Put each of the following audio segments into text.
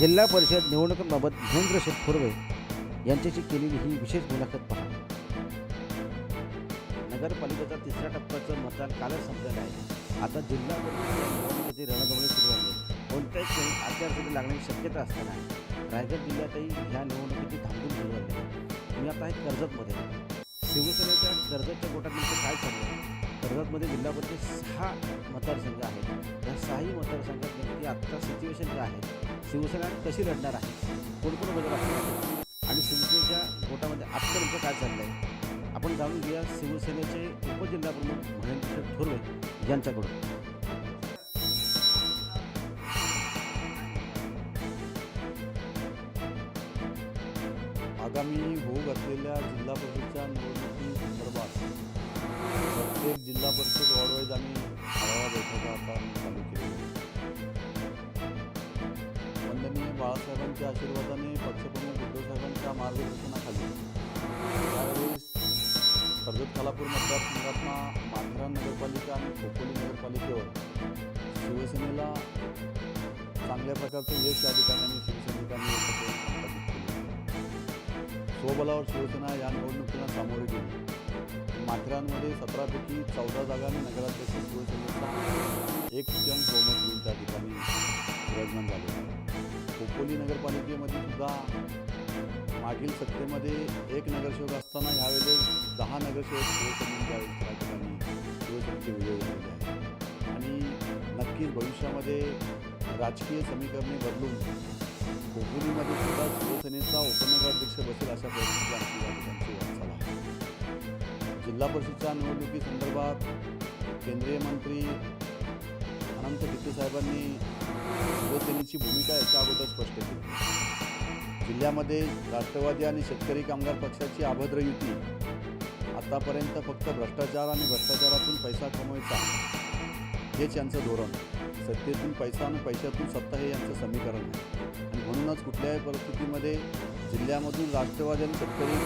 जिल्हा परिषद निवडणुकांबाबत महेंद्र शेठ यांच्याशी केलेली ही विशेष मुलाखत पहा. नगरपालिकेचा तिसऱ्या टप्प्याचं मतदान कालच संपलेलं आहे. आता जिल्हा परिषदेच्या रणधवणी सुरू आहे. कोणत्याही क्षणी आचारसंहिता लागण्याची शक्यता असताना रायगड जिल्ह्यातही ह्या निवडणुकीची धामधूम सुरू झाली आहे. मी आता आहे कर्जतमध्ये. शिवसेनेच्या कर्जतच्या गोटात नेमकं काय चाललं आहे? कर्जतमध्ये जिल्हा परिषद सहा मतदारसंघ आहेत. या सहाही मतदारसंघात नेमकी आत्ता सिच्युएशन काय आहे? शिवसेना कशी लढणार आहे? कोण बदल असणार आणि शिवसेनेच्या गोटामध्ये आत्ता काय चाललं आहे आपण जाणून घेऊया शिवसेनेचे उपजिल्हाप्रमुख महेंद्र थोरवे यांच्याकडून. आगामी होऊ घातलेल्या जिल्हा परिषदच्या निवडणुकी संदर्भात प्रत्येक जिल्हा परिषद वॉर्डवाईज आम्ही आढावा बैठका आता चालू केली वंदनीय बाळासाहेबांच्या आशीर्वादाने पक्षप्रमुख उद्धवसाहेबांच्या मार्गदर्शनाखाली त्यावेळेस कर्जत खालापूर मतदारसंघातला माथेरान नगरपालिका आणि खोपोली नगरपालिकेवर शिवसेनेला चांगल्या प्रकारचं यश या ठिकाणी शिवसैनिकांनी स्वबलावर शिवसेना या निवडणुकीला सामोरे गेली. माथेरानमध्ये सतरापैकी चौदा जागांनी नगराध्यक्ष शिवसेनेचा एक तृतीयांश बहुमत घेऊन त्या ठिकाणी विराजमान झाले. खोपोली नगरपालिकेमध्ये सुद्धा मागील सत्तेमध्ये एक नगरसेवक असताना यावेळेस दहा नगरसेवक शिवसेनेने त्यावेळेस त्या ठिकाणी शिवसेनेचे विजय झालेले आहे आणि नक्कीच भविष्यामध्ये राजकीय समीकरणे बदलून खोपोलीमध्ये सुद्धा शिवसेनेचा उपनगराध्यक्ष बसेल अशा परिस्थिती आमची जिल्हा परिषदच्या निवडणुकीसंदर्भात केंद्रीय मंत्री अनंत गिट्टे साहेबांनी शिवसेनेची भूमिका याच्या अगोदर स्पष्ट केली. जिल्ह्यामध्ये राष्ट्रवादी आणि शेतकरी कामगार पक्षाची अभद्र युती आतापर्यंत फक्त भ्रष्टाचार आणि भ्रष्टाचारातून पैसा कमवायचा हेच यांचं धोरण. सत्तेतून पैसा आणि पैशातून सत्ता हे यांचं समीकरण आहे. आणि म्हणूनच कुठल्याही परिस्थितीमध्ये जिल्ह्यामधून राष्ट्रवादी आणि शेतकरी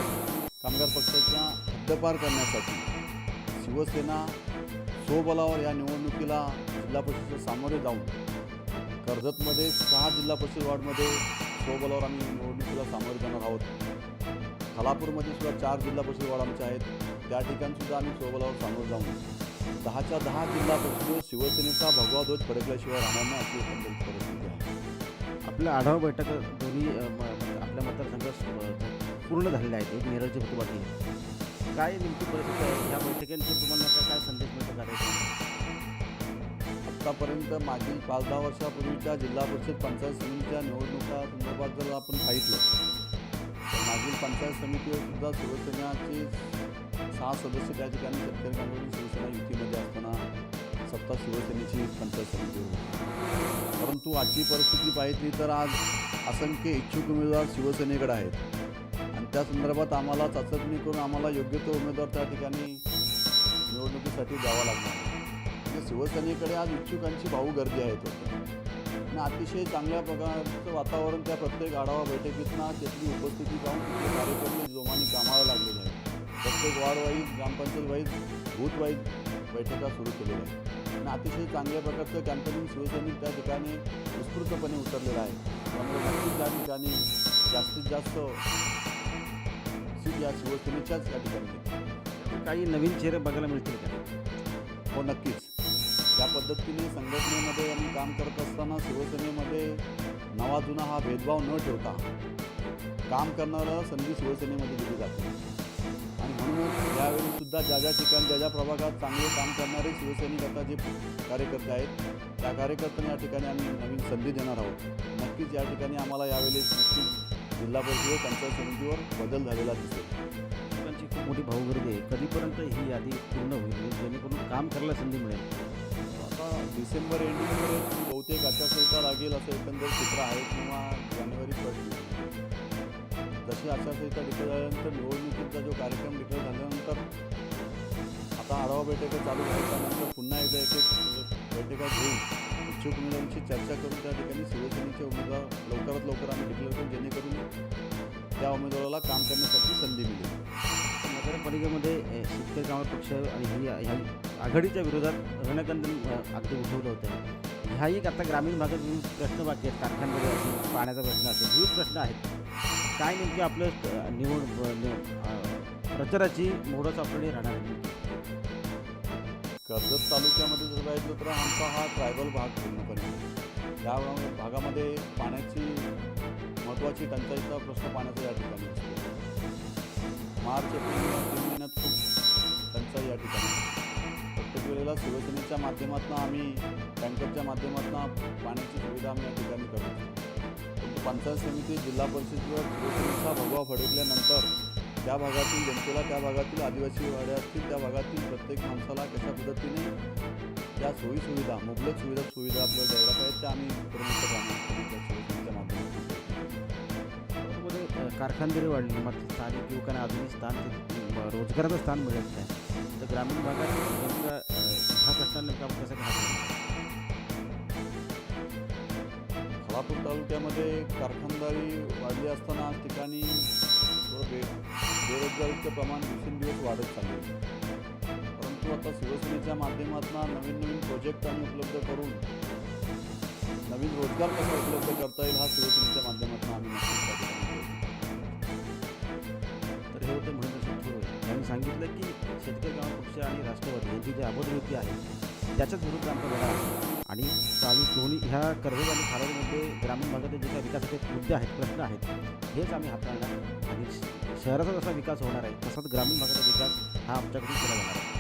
कामगार पक्षाच्या हद्दपार करण्यासाठी शिवसेना स्वबलावर या निवडणुकीला जिल्हा परिषदेच्या सामोरे जाऊन कर्जतमध्ये सहा जिल्हा परिषद वॉर्डमध्ये स्वबलावर आम्ही निवडणुकीला सामोरे जाणार आहोत. खालापूरमध्ये सुद्धा चार जिल्हा परिषद वॉर्ड आमचे आहेत. त्या ठिकाणीसुद्धा आम्ही स्वबलावर सामोरे जाऊन दहाच्या दहा जिल्हा परिषद शिवसेनेचा भगवा ध्वज फडकल्याशिवाय राहणार नाही अशी एकंदरीत परिस्थिती आहे. आपल्या आढावा बैठक दोन्ही आपल्या मतदारसंघात पूर्ण झालेल्या आहेत. एक मिरजची होती बाकी आहे. काय नेमकी परिस्थिती आहे? या बैठकीनंतर तुम्हाला काय संदेश मिळतो कार्यक्रम आत्तापर्यंत मागील पाच दहा वर्षापूर्वीच्या जिल्हा परिषद पंचायत समितीच्या निवडणुका संदर्भात जर आपण पाहिलं मागील पंचायत समितीवर सुद्धा शिवसेनेचे सहा सदस्य त्या ठिकाणी शेतकरी कामगार शिवसेना युतीमध्ये असताना सत्ता शिवसेनेची पंचायत समिती होती. परंतु आजची परिस्थिती पाहिली तर आज असंख्य इच्छुक उमेदवार शिवसेनेकडे आहेत. त्या संदर्भात आम्हाला चाचणी करून आम्हाला योग्य तो उमेदवार त्या ठिकाणी निवडणुकीसाठी द्यावा लागणार. म्हणजे शिवसेनेकडे आज इच्छुकांची भाऊ गर्दी आहे आणि अतिशय चांगल्या प्रकारचं वातावरण त्या प्रत्येक आढावा बैठकीतना त्यातली उपस्थिती पाहून तिथले कार्यकर्ते जोमाने कामाला लागलेले आहे प्रत्येक वार्डवाईज ग्रामपंचायतवाईज ग्रामपंचायत वाईज बैठका सुरू केलेल्या आहेत. आणि अतिशय चांगल्या प्रकारचं कॅम्पेनिंग शिवसैनिक त्या ठिकाणी उत्स्फूर्तपणे उतरलेलं आहे. त्यामुळे नक्कीच त्या ठिकाणी जास्तीत जास्त या शिवसेनेच्याच या ठिकाणी. काही नवीन चेहरे बघायला मिळतील का? हो नक्कीच. त्या पद्धतीने संघटनेमध्ये आम्ही काम करत असताना शिवसेनेमध्ये नवा जुना हा भेदभाव न ठेवता काम करणारा संधी शिवसेनेमध्ये दिली जाते. आणि म्हणूनच यावेळी सुद्धा ज्या ज्या ठिकाणी ज्या ज्या प्रभागात चांगले काम करणारे शिवसैनिक आता जे कार्यकर्ते आहेत त्या कार्यकर्त्यांना या ठिकाणी आम्ही नवीन संधी देणार आहोत. नक्कीच या ठिकाणी आम्हाला यावेळी नक्कीच जिल्हा परिषद पंचायत समितीवर बदल झालेला दिसेल लोकांची खूप मोठी भाऊगर्दी आहे. कधीपर्यंत ही यादी पूर्ण होईल? जेणेकरून काम करायला संधी मिळेल. आता डिसेंबर एंडिंगपर्यंत बहुतेक आचारसंहिता लागेल असं एकंदर चित्र आहे किंवा जानेवारी फर्स्ट जशी आचारसंहिता डिक्लेअर झाल्यानंतर निवडणुकीचा जो कार्यक्रम डिक्लेअर झाल्यानंतर आता आढावा बैठका चालू झाल्यानंतर पुन्हा एकदा एक एक बैठका घेऊन इच्छुक चर्चा करून त्या ठिकाणी शिवसेनेचे उमेदवार लवकरात लवकर आम्ही डिक्लेअर करून जेणेकरून त्या उमेदवाराला काम करण्यासाठी संधी मिळेल. नगरपालिकेमध्ये अ, शेतकरी कामगार पक्ष आणि ही ह्या आघाडीच्या विरोधात रणकंदन अगदी उठवलं होतं. एक आता ग्रामीण भागात विविध प्रश्न बाकी आहेत कारखानमध्ये असेल पाण्याचा प्रश्न असेल विविध प्रश्न आहेत. काय नेमकी आपलं निवड प्रचाराची मोडच आपल्याकडे राहणार आहे? कर्जत तालुक्यामध्ये जर बघितलं तर आमचा हा ट्रायबल भाग पूर्णपणे. या भागामध्ये पाण्याची महत्त्वाची टंचाईचा प्रश्न पाण्याचा या ठिकाणी मार्च एप्रिल तीन महिन्यात खूप टंचाई या ठिकाणी प्रत्येक वेळेला शिवसेनेच्या माध्यमातून आम्ही टँकरच्या माध्यमातून पाण्याची सुविधा आम्ही या ठिकाणी करतो पंचायत समिती जिल्हा परिषदेवर शिवसेनेचा भगवा फडकल्यानंतर त्या भागातील जनतेला त्या भागातील आदिवासी वाड्या असतील त्या भागातील प्रत्येक माणसाला कशा पद्धतीने त्या सोयी सुविधा मुबलक सुविधा सुविधा आपल्याला द्यायला पाहिजे त्या आम्ही माध्यमातून कारखानदारी वाढली मग स्थानिक युवकांना अजूनही स्थान रोजगाराचं स्थान मिळत नाही. तर ग्रामीण भागात ह्या प्रश्नांना आपण कसं घात खालापूर तालुक्यामध्ये कारखानदारी वाढली असताना ठिकाणी बेरोजगारीचं प्रमाण दिवसेंदिवस वाढत आहे परंतु आता शिवसेनेच्या माध्यमातून नवीन नवीन प्रोजेक्ट आम्ही उपलब्ध करून नवीन रोजगार कसा उपलब्ध करता येईल हा शिवसेनेच्या माध्यमातून आम्ही तर हे होते महेंद्र त्यांनी यांनी सांगितलं की शेतकरी कामगार पक्ष आणि राष्ट्रवादी यांची जी अबोधवृत्ती आहे त्याच्याच विरुद्ध आमचा लढा आहे. आणि चालू दोन्ही ह्या कर्जत आणि खालावमध्ये ग्रामीण भागातील जे काही विकासाचे मुद्दे आहेत प्रश्न आहेत हेच आम्ही हाताळणार. आणि शहराचा जसा विकास होणार आहे तसाच ग्रामीण भागाचा विकास हा आमच्याकडून केला जाणार आहे.